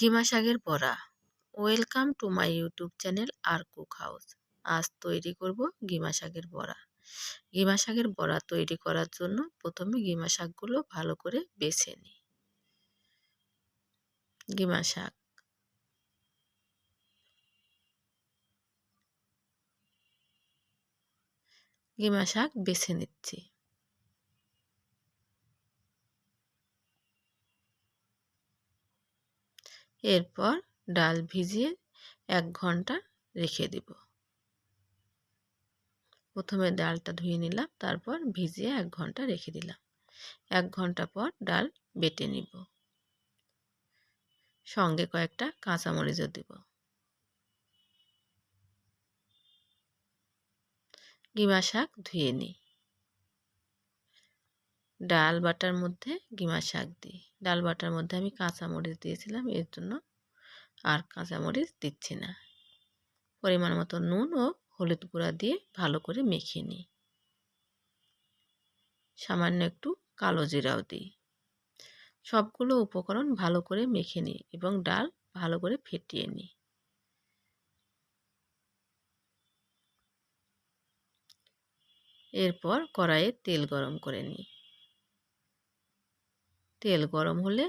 GiMA শাকের বড়া welcome to my YouTube channel R cook house. আজ তৈরি করব গিমা শাকের বড়া গিমা শাকের বড়া তৈরি করার জন্য প্রথমে গিমা শাকগুলো ভালো করে বেছে নিই। গিমা শাক গিমা শাক বেছে নিচ্ছি। এরপর ডাল ভিজিয়ে এক ঘণ্টা রেখে দেব। প্রথমে ডালটা ধুয়ে নিলাম, তারপর ভিজিয়ে এক ঘণ্টা রেখে দিলাম। এক ঘণ্টা পর ডাল বেটে নিব। সঙ্গে কয়েকটা কাঁচামরিচও দেব। গিমা শাক ধুয়ে নিই। ডাল বাটার মধ্যে গিমা শাক দিই ডাল বাটার মধ্যে আমি কাঁচামরিচ দিয়েছিলাম, এর জন্য আর কাঁচামরিচ দিচ্ছি না। পরিমাণ মতো নুন ও হলুদ গুঁড়া দিয়ে ভালো করে মেখে নিই। সামান্য একটু কালো জিরাও দিই। সবগুলো উপকরণ ভালো করে মেখে নিই এবং ডাল ভালো করে ফেটিয়ে নিই। এরপর কড়াইয়ে তেল গরম করে নিই। তেল গরম হলে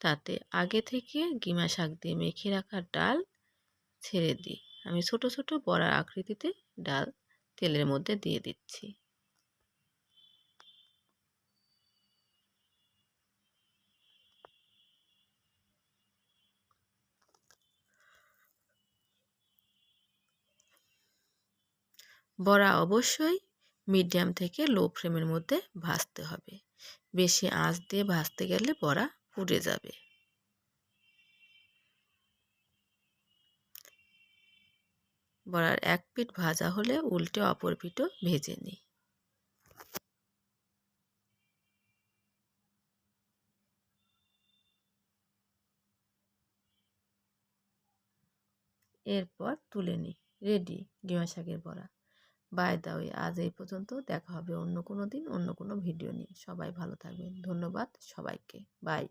তাতে আগে থেকে গিমা শাক দিয়ে মেখে রাখা ডাল ছেড়ে দিই। আমি ছোট ছোট বড়ার আকৃতিতে ডাল তেলের মধ্যে দিয়ে দিচ্ছি। বড়া অবশ্যই মিডিয়াম থেকে লো ফ্লেমের মধ্যে ভাজতে হবে। বেশি আঁচ দিয়ে ভাজতে গেলে বড়া পুড়ে যাবে। বড়ার এক পিঠ ভাজা হলে উল্টে অপর পিঠও ভেজে নিই। এরপর তুলে নিই রেডি ডিমা শাকের বড়া। বাই দা ওয়ে আজ এই পর্যন্ত। দেখা হবে অন্য কোনো দিন, অন্য কোনো ভিডিও নিয়ে। সবাই ভালো থাকবেন। ধন্যবাদ সবাইকে। বাই